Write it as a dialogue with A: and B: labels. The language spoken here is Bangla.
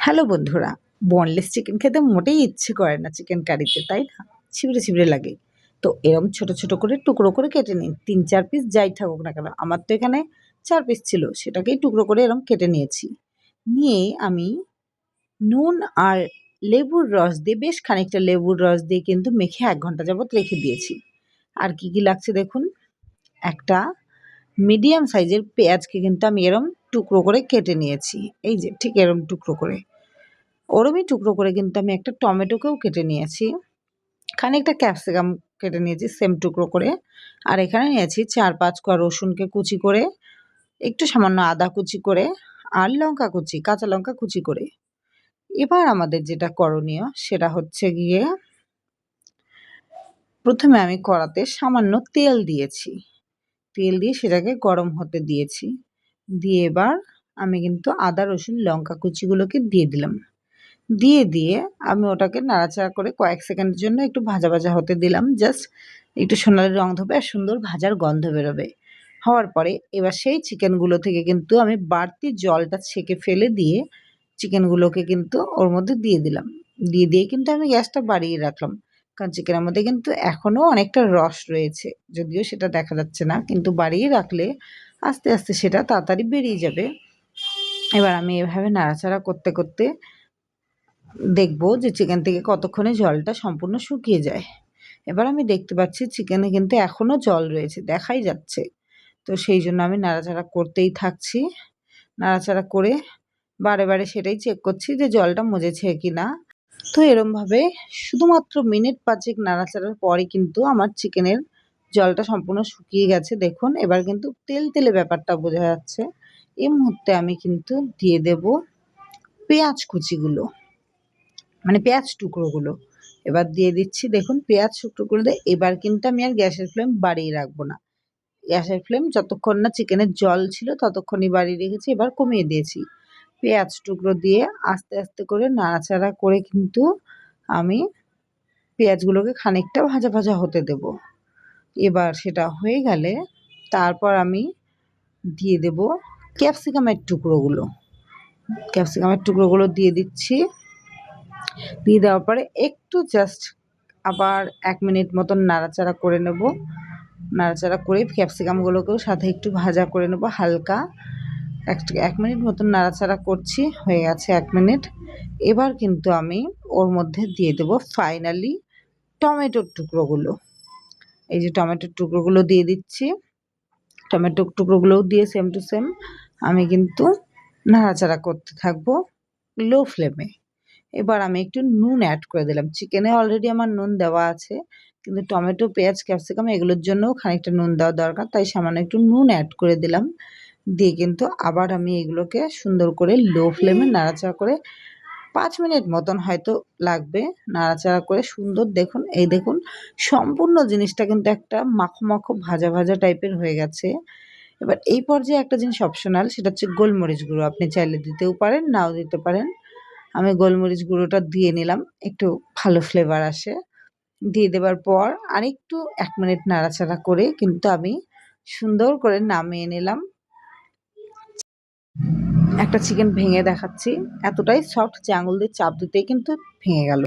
A: হ্যালো বন্ধুরা বনলেস চিকেন খেতে মোটেই ইচ্ছে করে না চিকেন কারিতে তাই না? ছিবড়ে ছিবড়ে লাগে। তো এরম ছোট ছোট করে টুকরো করে কেটে নিন। তিন চার পিস যাই থাকুক না কেন, আমার তো এখানে চার পিস ছিল, সেটাকেই টুকরো করে এরম কেটে নিয়েছি। নিয়ে আমি নুন আর লেবুর রস দিয়ে বেশ খানিকটা লেবুর রস দিয়ে কিন্তু মেখে এক ঘণ্টা যাবত রেখে দিয়েছি। আর কি কি লাগছে দেখুন, একটা মিডিয়াম সাইজের পেঁয়াজকে কিন্তু আমি এরম টুকরো করে কেটে নিয়েছি। এই যে, ঠিক এরম টুকরো করে। ওরমই টুকরো করে কিন্তু আমি একটা টমেটোকেও কেটে নিয়েছি। খানিকটা ক্যাপসিকাম কেটে নিয়েছি, সেম টুকরো করে। আর এখানে নিয়েছি চার পাঁচ কোয়া রসুনকে কুচি করে, একটু সামান্য আদা কুচি করে আর লঙ্কা কুচি, কাঁচা লঙ্কা কুচি করে। এবার আমাদের যেটা করণীয়, সেটা হচ্ছে গিয়ে প্রথমে আমি কড়াতে সামান্য তেল দিয়েছি। তেল দিয়ে সেটাকে গরম হতে দিয়েছি। দিয়ে এবার আমি কিন্তু আদা, রসুন, লঙ্কা কুচিগুলোকে দিয়ে দিলাম। দিয়ে দিয়ে আমি ওটাকে নাড়াচাড়া করে কয়েক সেকেন্ডের জন্য একটু ভাজা ভাজা হতে দিলাম। জাস্ট একটু সোনালি রং ধরবে আর সুন্দর ভাজার গন্ধ বেরোবে। হওয়ার পরে এবার সেই চিকেনগুলো থেকে কিন্তু আমি বাড়তি জলটা ছেঁকে ফেলে দিয়ে চিকেনগুলোকে কিন্তু ওর মধ্যে দিয়ে দিলাম। দিয়ে দিয়ে কিন্তু আমি গ্যাসটা বাড়িয়ে রাখলাম। কারণ চিকেনের মধ্যে কিন্তু এখনও অনেকটা রস রয়েছে। যদিও সেটা দেখা যাচ্ছে না, কিন্তু বাড়িয়ে রাখলে আস্তে আস্তে সেটা তাড়াতাড়ি বেরিয়ে যাবে। এবার আমি এভাবে নাড়াচাড়া করতে করতে দেখব যে চিকেন থেকে কতক্ষণে জলটা সম্পূর্ণ শুকিয়ে যায়। এবার আমি দেখতে পাচ্ছি চিকেনে কিন্তু এখনও জল রয়েছে, দেখাই যাচ্ছে। তো সেই জন্য আমি নাড়াচাড়া করতেই থাকছি। নাড়াচাড়া করে বারে বারে সেটাই চেক করছি যে জলটা মজেছে কি না তো এরমভাবে শুধুমাত্র মিনিট পাঁচেক নাড়াচাড়ার পরে কিন্তু আমার চিকেনের জলটা সম্পূর্ণ শুকিয়ে গেছে। দেখুন, এবার কিন্তু তেল তেলে ব্যাপারটা বোঝা যাচ্ছে। এই মুহূর্তে আমি কিন্তু দিয়ে দেব পেঁয়াজ কুচিগুলো মানে পেঁয়াজ টুকরোগুলো। এবার দিয়ে দিচ্ছি, দেখুন, পেঁয়াজ টুকরোগুলো দিয়ে এবার কিন্তু আমি আর গ্যাসের ফ্লেম বাড়িয়ে রাখব না। গ্যাসের ফ্লেম যতক্ষণ না চিকেনের জল ছিল ততক্ষণই বাড়িয়ে রেখেছি, এবার কমিয়ে দিয়েছি। পেঁয়াজ টুকরো দিয়ে আস্তে আস্তে করে নাড়াচাড়া করে কিন্তু আমি পেঁয়াজগুলোকে খানিকটা ভাজা ভাজা হতে দেব। এবার সেটা হয়ে গেলে তারপর আমি দিয়ে দেব ক্যাপসিকামের টুকরোগুলো। ক্যাপসিকামের টুকরোগুলো দিয়ে দিচ্ছি। দিয়ে দেওয়ার পরে একটু জাস্ট আবার এক মিনিট মতন নাড়াচাড়া করে নেব। নাড়াচাড়া করে ক্যাপসিকামগুলোকেও সাথে একটু ভাজা করে নেব, হালকা। এক এক মিনিট মতন নাড়াচাড়া করছি, হয়ে গেছে এক মিনিট। এবার কিন্তু আমি ওর মধ্যে দিয়ে দেব ফাইনালি টমেটোর টুকরোগুলো। এই যে টমেটোর টুকরোগুলো দিয়ে দিচ্ছি। টমেটোর টুকরোগুলোও দিয়ে সেম টু সেম আমি কিন্তু নাড়াচাড়া করতে থাকব লো ফ্লেমে এবার আমি একটু নুন অ্যাড করে দিলাম। চিকেনে অলরেডি আমার নুন দেওয়া আছে, কিন্তু টমেটো, পেঁয়াজ ক্যাপসিকাম এগুলোর জন্যও খানিকটা নুন দেওয়া দরকার, তাই সামান্য একটু নুন অ্যাড করে দিলাম। দিয়ে কিন্তু আবার আমি এগুলোকে সুন্দর করে লো ফ্লেমে নাড়াচাড়া করে পাঁচ মিনিট মতন হয়তো লাগবে নাড়াচাড়া করে সুন্দর দেখুন, এই দেখুন সম্পূর্ণ জিনিসটা কিন্তু একটা মাখো মাখো ভাজা ভাজা টাইপের হয়ে গেছে। এবার এই পর্যায়ে একটা জিনিস অপশনাল সেটা হচ্ছে গোলমরিচ গুঁড়ো। আপনি চাইলে দিতেও পারেন, নাও দিতে পারেন। আমি গোলমরিচ গুঁড়োটা দিয়ে নিলাম, একটু ভালো ফ্লেভার আসে। দিয়ে দেবার পর আরেকটু এক মিনিট নাড়াচাড়া করে কিন্তু আমি সুন্দর করে নামিয়ে নিলাম। একটা চিকেন ভেঙে দেখাচ্ছি। এতটাই সফট যে আঙুল দিয়ে চাপ দিতেই কিন্তু ভেঙে গেল।